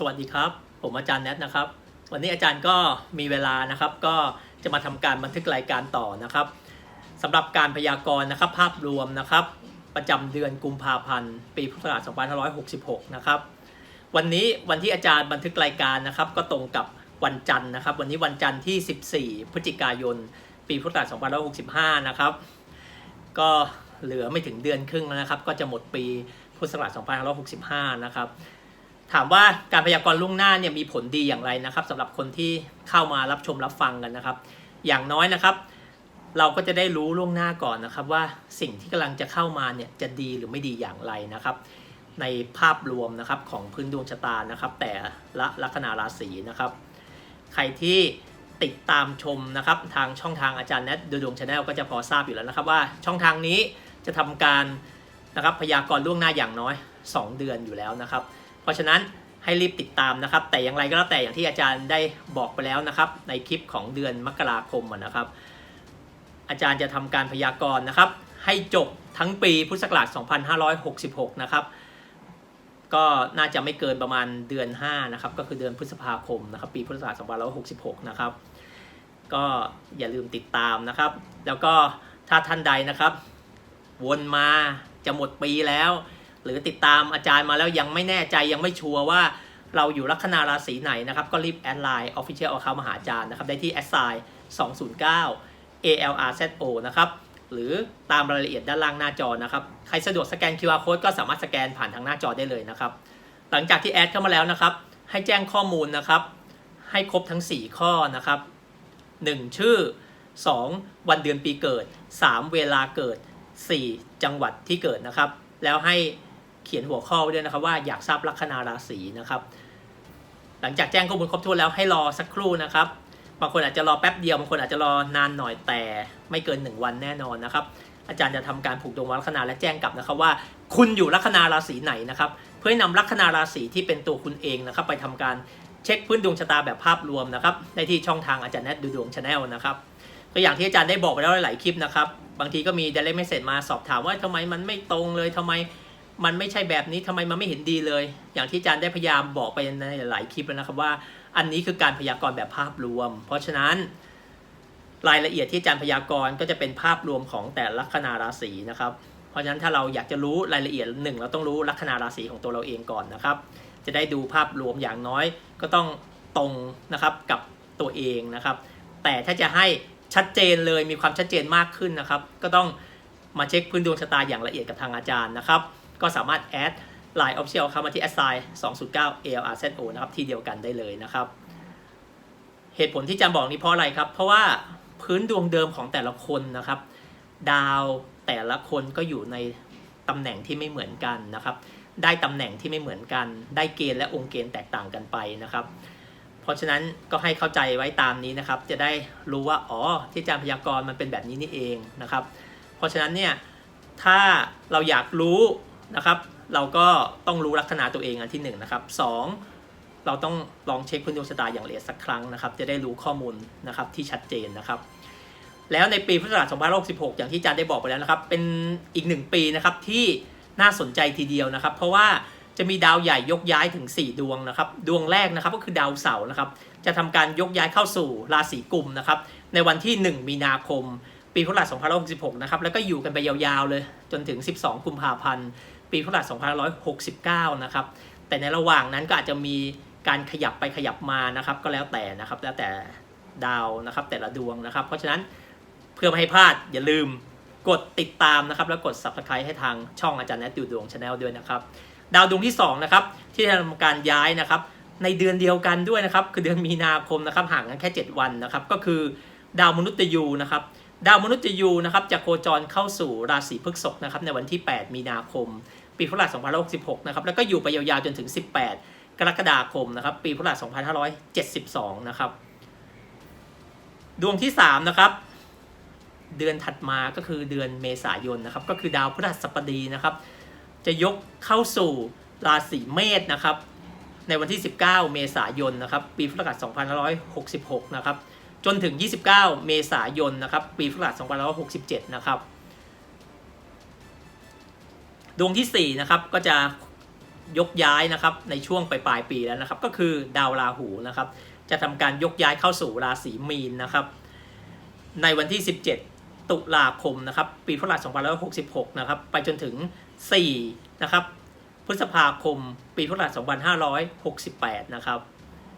สวัสดีครับ ผมอาจารย์แนทนะครับ วันนี้อาจารย์ก็มีเวลานะครับ ก็จะมาทำการบันทึกรายการต่อนะครับสำหรับการพยากรณ์นะครับ ภาพรวมนะครับ ประจำเดือนกุมภาพันธ์ปีพุทธศักราช2566 นะครับ วันนี้วันที่อาจารย์บันทึกรายการนะครับ ก็ตรงกับวันจันทร์นะครับ วันนี้วันจันทร์ที่ 14 พฤศจิกายน ปีพุทธศักราช2565 นะครับ ก็เหลือไม่ถึงเดือนครึ่งแล้วนะครับ ก็จะหมดปีพุทธศักราช2565 นะครับ ถามว่าการพยากรณ์ล่วงหน้าเนี่ยมีผลดีอย่างไรนะครับสำหรับคนที่เข้ามารับชมรับฟังกันนะครับ อย่างน้อยนะครับ เราก็จะได้รู้ล่วงหน้าก่อนนะครับ ว่าสิ่งที่กำลังจะเข้ามาเนี่ยจะดีหรือไม่ดีอย่างไรนะครับ ในภาพรวมนะครับของพื้นดวงชะตานะครับ แต่ละลัคนาราศีนะครับ ใครที่ติดตามชมนะครับทางช่องทางอาจารย์แนทดูดวงชาแนลก็จะพอทราบอยู่แล้วนะครับ ว่าช่องทางนี้จะทำการนะครับพยากรณ์ล่วงหน้าอย่างน้อย 2 เดือนอยู่แล้วนะครับ ราะฉะนั้นให้รีบติดตามนะครับ แต่อย่างไรก็แล้วแต่อย่างที่อาจารย์ได้บอกไปแล้วนะครับ ในคลิปของเดือนมกราคมนะครับ อาจารย์จะทำการพยากรณ์นะครับ ให้จบทั้งปีพุทธศักราช 2566 นะครับ ก็น่าจะไม่เกินประมาณเดือน 5 นะครับ ก็คือเดือนพฤษภาคมนะครับ ปีพุทธศักราช 2566 นะครับ ก็อย่าลืมติดตามนะครับ แล้วก็ถ้าท่านใดนะครับ วนมาจะหมดปีแล้ว หรือติดตามอาจารย์มาแล้วยังไม่แน่ใจยังไม่ชัวร์ว่าเราอยู่ลัคนาราศีไหนนะครับ ก็รีบแอดไลน์ Official Account มาหาอาจารย์นะครับ ได้ที่ a s i 209 ALRZO นะครับ หรือตามรายละเอียดด้านล่างหน้าจอนะครับ ใครสะดวกสแกน QR Code ก็สามารถสแกนผ่านทางหน้าจอได้เลยนะครับ หลังจากที่แอดเข้ามาแล้วนะครับ ให้แจ้งข้อมูลนะครับ ให้ครบทั้ง 4 ข้อนะครับ 1 ชื่อ 2 วันเดือนปีเกิด 3 เวลาเกิด 4 จังหวัดที่เกิดนะครับ แล้วให้ เขียนหัวข้อไว้ด้วยนะครับว่าอยากทราบลัคนาราศีนะครับ หลังจากแจ้งข้อมูลครบถ้วนแล้วให้รอสักครู่นะครับ บางคนอาจจะรอแป๊บเดียวบางคนอาจจะรอนานหน่อยแต่ไม่เกิน 1 วันแน่นอนนะครับ อาจารย์จะทำการผูกดวงลัคนาและแจ้งกลับนะครับว่า คุณอยู่ลัคนาราศีไหนนะครับ เพื่อให้นำลัคนาราศีที่เป็นตัวคุณเองนะครับ ไปทำการเช็คพื้นดวงชะตาแบบภาพรวมนะครับได้ที่ช่องทางอาจารย์แนทดูดวงชาแนลนะครับก็อย่างที่อาจารย์ได้บอกไปแล้วหลายคลิปนะครับ บางทีก็มีเดลิเมสเซจมาสอบถามว่าทำไมมันไม่ตรงเลยทำไม มันไม่ใช่แบบนี้ทำไมมันไม่เห็นดีเลย อย่างที่อาจารย์ได้พยายามบอกไปในหลายคลิปแล้วนะครับว่า อันนี้คือการพยากรณ์แบบภาพรวม เพราะฉะนั้น รายละเอียดที่อาจารย์พยากรณ์ก็จะเป็นภาพรวมของแต่ละลัคนาราศีนะครับ เพราะฉะนั้นถ้าเราอยากจะรู้รายละเอียดหนึ่งเราต้องรู้ลัคนาราศีของตัวเราเองก่อนนะครับ จะได้ดูภาพรวมอย่างน้อย ก็ต้องตรงนะครับกับตัวเองนะครับ แต่ถ้าจะให้ชัดเจนเลยมีความชัดเจนมากขึ้นนะครับ ก็ต้องมาเช็คพื้นดวงชะตาอย่างละเอียดกับทางอาจารย์นะครับ ก็สามารถแอด Line Official เข้ามาที่ a s i 209 ALRZO นะครับที่เดียวกันได้เลยนะครับ เหตุผลที่จารย์บอกนี้เพราะอะไรครับ เพราะว่าพื้นดวงเดิมของแต่ละคนนะครับ ดาวแต่ละคนก็อยู่ในตำแหน่งที่ไม่เหมือนกันนะครับ ได้ตำแหน่งที่ไม่เหมือนกัน ได้เกณฑ์และองค์เกณฑ์แตกต่างกันไปนะครับ เพราะฉะนั้นก็ให้เข้าใจไว้ตามนี้นะครับ จะได้รู้ว่าอ๋อที่อาจารย์พยากรณ์มันเป็นแบบนี้นี่เองนะครับ เพราะฉะนั้นเนี่ยถ้าเราอยากรู้ นะครับ เราก็ต้องรู้ลัคนาตัวเองอันที่หนึ่งนะครับสองเราต้องลองเช็คพื้นดวงชะตาอย่างละเอียดสักครั้งนะครับ จะได้รู้ข้อมูลนะครับที่ชัดเจนนะครับ แล้วในปีพุทธศักราช2566 อย่างที่อาจารย์ได้บอกไปแล้วนะครับ เป็นอีกหนึ่งปีนะครับที่น่าสนใจทีเดียวนะครับ เพราะว่าจะมีดาวใหญ่ยกย้ายถึง 4 ดวงนะครับ ดวงแรกนะครับก็คือดาวเสาร์นะครับ จะทำการยกย้ายเข้าสู่ราศีกุมนะครับ ในวันที่ 1 มีนาคม ปีพุทธศักราช2566 นะครับ แล้วก็อยู่กันไปยาวๆเลยจนถึง 12 กุมภาพันธ์ ปีพุทธศักราช2569 นะครับ แต่ในระหว่างนั้นก็อาจจะมีการขยับไปขยับมานะครับ ก็แล้วแต่นะครับแล้วแต่ดาวนะครับ แต่ละดวงนะครับ เพราะฉะนั้นเพื่อไม่ให้พลาดอย่าลืมกดติดตามนะครับ แล้วกด subscribe ให้ทางช่องอาจารย์แนทดูดวงชาแนลด้วยนะครับ ดาวดวงที่2นะครับที่จะทำการย้ายนะครับ ในเดือนเดียวกันด้วยนะครับ คือเดือนมีนาคมนะครับห่างกันแค่ 7 วันนะครับ ก็คือดาวมนุษย์ยูนะครับ ดาวมนุษย์ยูนะครับจะโคจรเข้าสู่ราศีพฤษภนะครับในวันที่ 8 มีนาคม ปีพุทธศักราช2566นะครับแล้วก็อยู่ไปยาวๆจนถึง 18 กรกฎาคมนะครับปีพุทธศักราช2572นะครับดวงที่3นะครับเดือนถัดมาก็คือเดือนเมษายนนะครับก็คือดาวพฤหัสบดีนะครับ จะยกเข้าสู่ราศีเมษนะครับในวันที่ 19 เมษายนนะครับปีพุทธศักราช2566นะครับ จนถึง 29 เมษายนนะครับ ปีพุทธศักราช2567 นะครับ ดวงที่ 4 นะครับ ก็จะยกย้ายนะครับ ในช่วงปลายปีแล้วนะครับ ก็คือดาวราหูนะครับ จะทำการยกย้ายเข้าสู่ราศีมีนนะครับ ในวันที่ 17 ตุลาคมนะครับ ปีพุทธศักราช2566 นะครับ ไปจนถึง 4 นะครับ พฤษภาคม ปีพุทธศักราช2568 นะครับ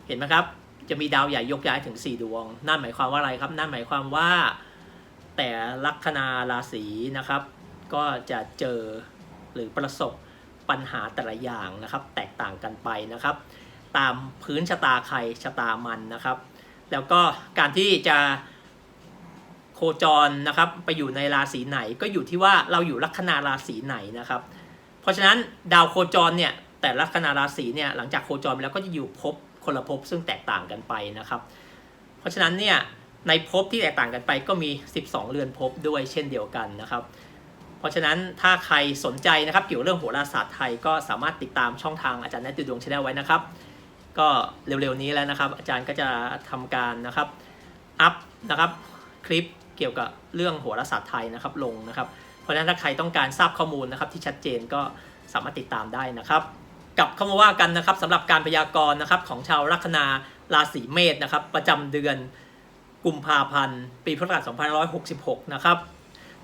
เห็นไหมครับ จะมีดาวใหญ่ยกย้ายถึง 4 ดวง นั่นหมายความว่าอะไรครับ นั่นหมายความว่า แต่ลัคนาราศีนะครับ ก็จะเจอหรือประสบปัญหาแต่ละอย่างนะครับ แตกต่างกันไปนะครับ ตามพื้นชะตาใครชะตามันนะครับ แล้วก็การที่จะโคจรนะครับ ไปอยู่ในราศีไหนก็อยู่ที่ว่าเราอยู่ลัคนาราศีไหนนะครับ เพราะฉะนั้นดาวโคจรเนี่ยแต่ลัคนาราศีเนี่ยหลังจากโคจรไปแล้วก็จะอยู่ภพ คนละภพซึ่งแตกต่างกันไปนะครับ เพราะฉะนั้นเนี่ยในภพที่แตกต่างกันไปก็มี 12 เรือนภพด้วยเช่นเดียวกันนะครับ เพราะฉะนั้นถ้าใครสนใจนะครับเกี่ยวกับเรื่องโหราศาสตร์ไทยก็สามารถติดตามช่องทางอาจารย์แนตติดวงชแนลไว้นะครับ ก็เร็วๆนี้แล้วนะครับ อาจารย์ก็จะทำการนะครับอัพนะครับคลิปเกี่ยวกับเรื่องโหราศาสตร์ไทยนะครับลงนะครับ เพราะฉะนั้นถ้าใครต้องการทราบข้อมูลนะครับที่ชัดเจนก็สามารถติดตามได้นะครับ กลับเข้ามาว่ากันนะครับสำหรับการพยากรณ์นะครับของชาวลัคนาราศีเมษนะครับ ประจำเดือนกุมภาพันธ์ปีพุทธศักราช2566 นะครับ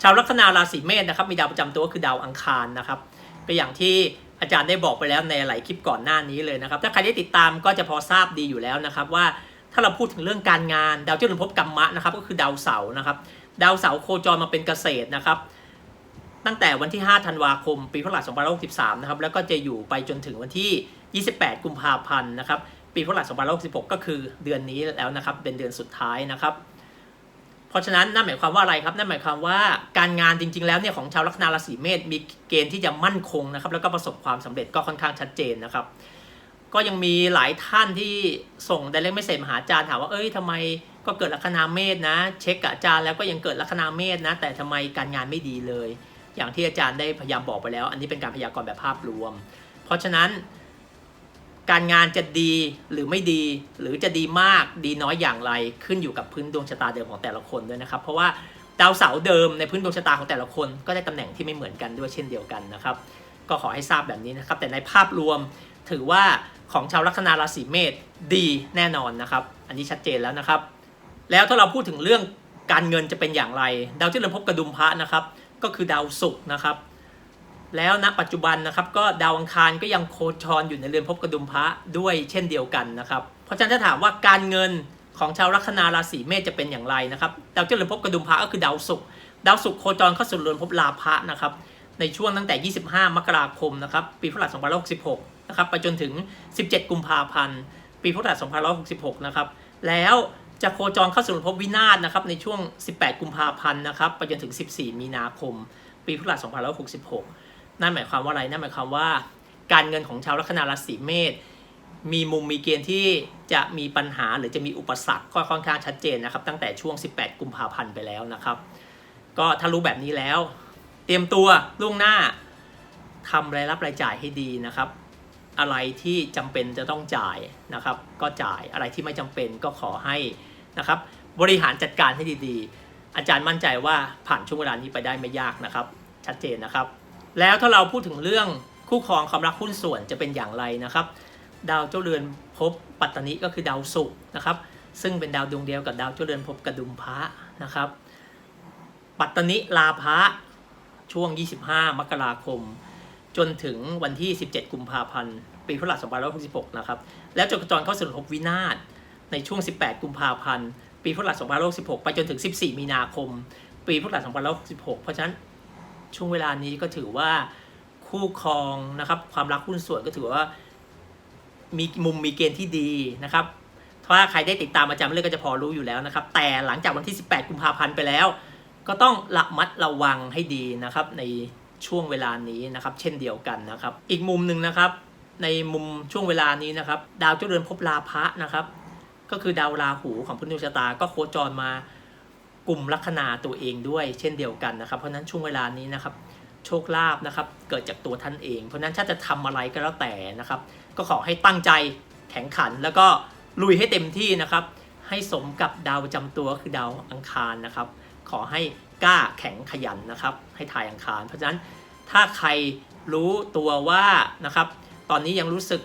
ชาวลัคนาราศีเมษนะครับมีดาวประจำตัวก็คือดาวอังคารนะครับก็นอย่างที่อาจารย์ได้บอกไปแล้วในหลายคลิปก่อนหน้านี้เลยนะครับ ถ้าใครได้ติดตามก็จะพอทราบดีอยู่แล้วนะครับ ว่าถ้าเราพูดถึงเรื่องการงาน ดาวเจ้าเรือนภพกรรมะนะครับ ก็คือดาวเสาร์นะครับ ดาวเสาร์โคจรมาเป็นเกษตรนะครับ ตั้งแต่วันที่ 5 ธันวาคม ปีพุทธศักราช2563 นะครับ แล้วก็จะอยู่ไปจนถึงวันที่ 28 กุมภาพันธ์นะครับ ปีพุทธศักราช2566 ก็คือเดือนนี้แล้วนะครับ เป็นเดือนสุดท้ายนะครับ เพราะฉะนั้นนั่นหมายความว่าอะไรครับ นั่นหมายความว่าการงานจริง ๆ แล้วเนี่ยของชาวลัคนาราศีเมษมีเกณฑ์ที่จะมั่นคงนะครับ แล้วก็ประสบความสำเร็จก็ค่อนข้างชัดเจนนะครับ ก็ยังมีหลายท่านที่ส่งไดเรกไม่เสร็จมหาอาจารย์ถามว่า เอ้ยทำไมก็เกิดลัคนาเมษนะ เช็คกับอาจารย์แล้วก็ยังเกิดลัคนาเมษนะ แต่ทำไมการงานไม่ดีเลย อย่างที่อาจารย์ได้พยายามบอกไปแล้ว อันนี้เป็นการพยากรณ์แบบภาพรวม เพราะฉะนั้น การงานจะดีหรือไม่ดี หรือจะดีมากดีน้อยอย่างไรขึ้นอยู่กับพื้นดวงชะตาเดิมของแต่ละคนด้วยนะครับ เพราะว่าดาวเสาร์เดิมในพื้นดวงชะตาของแต่ละคนก็ได้ตำแหน่งที่ไม่เหมือนกันด้วยเช่นเดียวกันนะครับ ก็ขอให้ทราบแบบนี้นะครับ แต่ในภาพรวมถือว่าของชาวลัคนาราศีเมษดีแน่นอนนะครับ อันนี้ชัดเจนแล้วนะครับ แล้วถ้าเราพูดถึงเรื่องการเงินจะเป็นอย่างไร ดาวที่เรือนภพกระดุมพระนะครับ ก็คือดาวศุกร์นะครับ แล้วณปัจจุบันนะครับ ก็ดาวอังคารก็ยังโคจรอยู่ในเรือนภพกระดุมพระด้วยเช่นเดียวกันนะครับ เพราะฉะนั้นถ้าถามว่าการเงินของชาวลัคนาราศีเมษจะเป็นอย่างไรนะครับดาวเจ้าเรือนภพกระดุมพระก็คือดาวศุกร์ดาวศุกร์โคจรเข้าสู่เรือนภพลาภะนะครับ ในช่วงตั้งแต่ 25 มกราคมนะครับ ปีพุทธศักราช2566 นะครับ ไปจนถึง 17 กุมภาพันธ์ ปีพุทธศักราช2566 นะครับ แล้ว จะโคจรเข้าสู่ภพวินาศนะครับในช่วง 18 กุมภาพันธ์นะครับไปจนถึง 14 มีนาคม ปีพุทธศักราช2566 นั่นหมายความว่าอะไร นั่นหมายความว่า การเงินของชาวลัคนาราศีเมษมีมุมมีเกณฑ์ที่จะมีปัญหาหรือจะมีอุปสรรคก็ค่อนข้างชัดเจนนะครับ ตั้งแต่ช่วง 18 กุมภาพันธ์ไปแล้วนะครับ ก็ถ้ารู้แบบนี้แล้ว เตรียมตัวล่วงหน้าทำรายรับรายจ่ายให้ดีนะครับ อะไรที่จำเป็นจะต้องจ่ายนะครับ ก็จ่ายอะไรที่ไม่จำเป็นก็ขอให้นะครับ บริหารจัดการให้ดีๆ อาจารย์มั่นใจว่าผ่านช่วงเวลานี้ไปได้ไม่ยากนะครับ ชัดเจนนะครับ แล้วถ้าเราพูดถึงเรื่องคู่ครองความรักหุ้นส่วนจะเป็นอย่างไรนะครับ ดาวเจ้าเรือนภพปัตตานิก็คือดาวศุกร์นะครับ ซึ่งเป็นดาวดวงเดียวกับดาวเจ้าเรือนภพกระดุมพระนะครับ ปัตตานิลาภะช่วง 25 มกราคม จนถึงวันที่ 17 กุมภาพันธ์ ปีพุทธศักราช2566 นะครับ แล้วจกระจรเข้าสู่ภพวินาศในช่วง 18 กุมภาพันธ์ ปีพุทธศักราช2566 ไปจนถึง 14 มีนาคม ปีพุทธศักราช2566 เพราะฉะนั้นช่วงเวลานี้ก็ถือว่าคู่ครองนะครับ ความรักหุ้นส่วนก็ถือว่ามีมุมมีเกณฑ์ที่ดีนะครับถ้าใครได้ติดตามอาจารย์เรื่องก็จะพอรู้อยู่แล้วนะครับ แต่หลังจากวันที่ 18 กุมภาพันธ์ไปแล้ว ก็ต้องระมัดระวังให้ดีนะครับใน ช่วงเวลานี้นะครับ เช่นเดียวกันนะครับ อีกมุมหนึ่งนะครับ ในมุมช่วงเวลานี้นะครับ ดาวเจ้าเรือนภพลาภะนะครับ ก็คือดาวราหูของพื้นดวงชะตา ก็โคจรมากลุ่มลัคนาตัวเองด้วย เช่นเดียวกันนะครับ เพราะนั้นช่วงเวลานี้นะครับ โชคลาภนะครับ เกิดจากตัวท่านเอง เพราะนั้นถ้าจะทำอะไรก็แล้วแต่นะครับ ก็ขอให้ตั้งใจแข็งขันแล้วก็ลุยให้เต็มที่นะครับ ให้สมกับดาวประจำตัวคือดาวอังคารนะครับ ขอให้ กล้าแข็งขยันนะครับ ให้ทายอังคาร เพราะฉะนั้นถ้าใครรู้ตัวว่านะครับ ตอนนี้ยังรู้สึก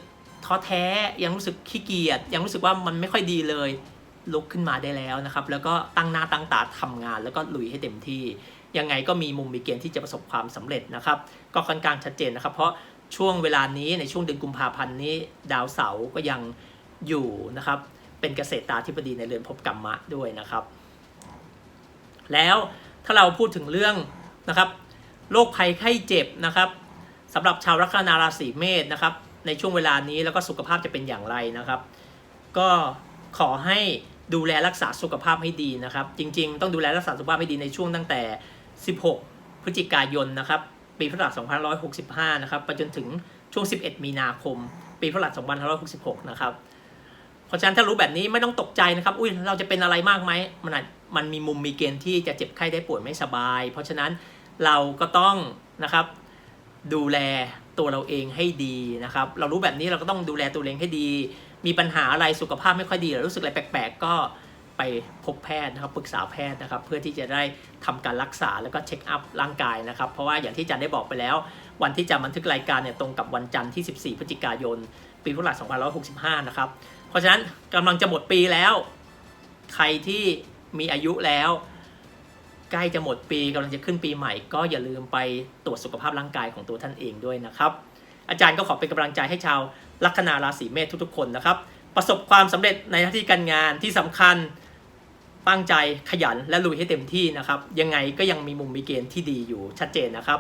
ท้อแท้ยังรู้สึกขี้เกียจยังรู้สึกว่ามันไม่ค่อยดีเลย ลุกขึ้นมาได้แล้วนะครับ แล้วก็ตั้งหน้าตั้งตาทำงาน แล้วก็ลุยให้เต็มที่ ยังไงก็มีมุมมีเกณฑ์ที่จะประสบความสำเร็จนะครับ ก็ค่อนข้างชัดเจนนะครับ เพราะช่วงเวลานี้ในช่วงเดือนกุมภาพันธ์นี้ ดาวเสาร์ก็ยังอยู่นะครับ เป็นเกษตราธิบดีในเรือนภพกรรมะด้วยนะครับ แล้ว ถ้าเราพูดถึงเรื่องนะครับโรคภัยไข้เจ็บนะครับสำหรับชาวลัคนาราศีเมษนะครับ ในช่วงเวลานี้แล้วก็สุขภาพจะเป็นอย่างไรนะครับ ก็ขอให้ดูแลรักษาสุขภาพให้ดีนะครับ จริง ๆ ต้องดูแลรักษาสุขภาพให้ดีในช่วงตั้งแต่ 16 พฤศจิกายนนะครับ ปีพุทธศักราช2565 นะครับไปจนถึงช่วง 11 มีนาคม ปีพุทธศักราช2566 นะครับ เพราะฉะนั้นถ้ารู้แบบนี้ไม่ต้องตกใจนะครับ อุ้ยเราจะเป็นอะไรมากไหมมันอาจ มันมีมุมมีเกณฑ์ที่จะเจ็บไข้ได้ป่วยไม่สบาย เพราะฉะนั้นเราก็ต้องนะครับดูแลตัวเราเองให้ดีนะครับ เรารู้แบบนี้เราก็ต้องดูแลตัวเองให้ดี มีปัญหาอะไรสุขภาพไม่ค่อยดีหรือรู้สึกอะไรแปลกๆ ก็ไปพบแพทย์นะครับปรึกษาแพทย์นะครับ เพื่อที่จะได้ทำการรักษาแล้วก็เช็คอัพร่างกายนะครับ เพราะว่าอย่างที่จันได้บอกไปแล้ว วันที่จะบันทึกรายการเนี่ยตรงกับวันจันทร์ที่ 14 พฤศจิกายน ปีพุทธศักราช2565 นะครับ เพราะฉะนั้นกำลังจะหมดปีแล้ว ใครที่ มีอายุแล้ว ใกล้จะหมดปีกำลังจะขึ้นปีใหม่ ก็อย่าลืมไปตรวจสุขภาพร่างกายของตัวท่านเองด้วยนะครับ อาจารย์ก็ขอเป็นกำลังใจให้ชาวลัคนาราศีเมษทุกๆคนนะครับ ประสบความสำเร็จในหน้าที่การงานที่สำคัญตั้งใจขยันและลุยให้เต็มที่นะครับ ยังไงก็ยังมีมุมมีเกณฑ์ที่ดีอยู่ชัดเจนนะครับ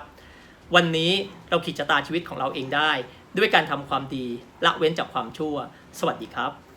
วันนี้เราขีดชะตาชีวิตของเราเองได้ ด้วยการทำความดีละเว้นจากความชั่ว สวัสดีครับ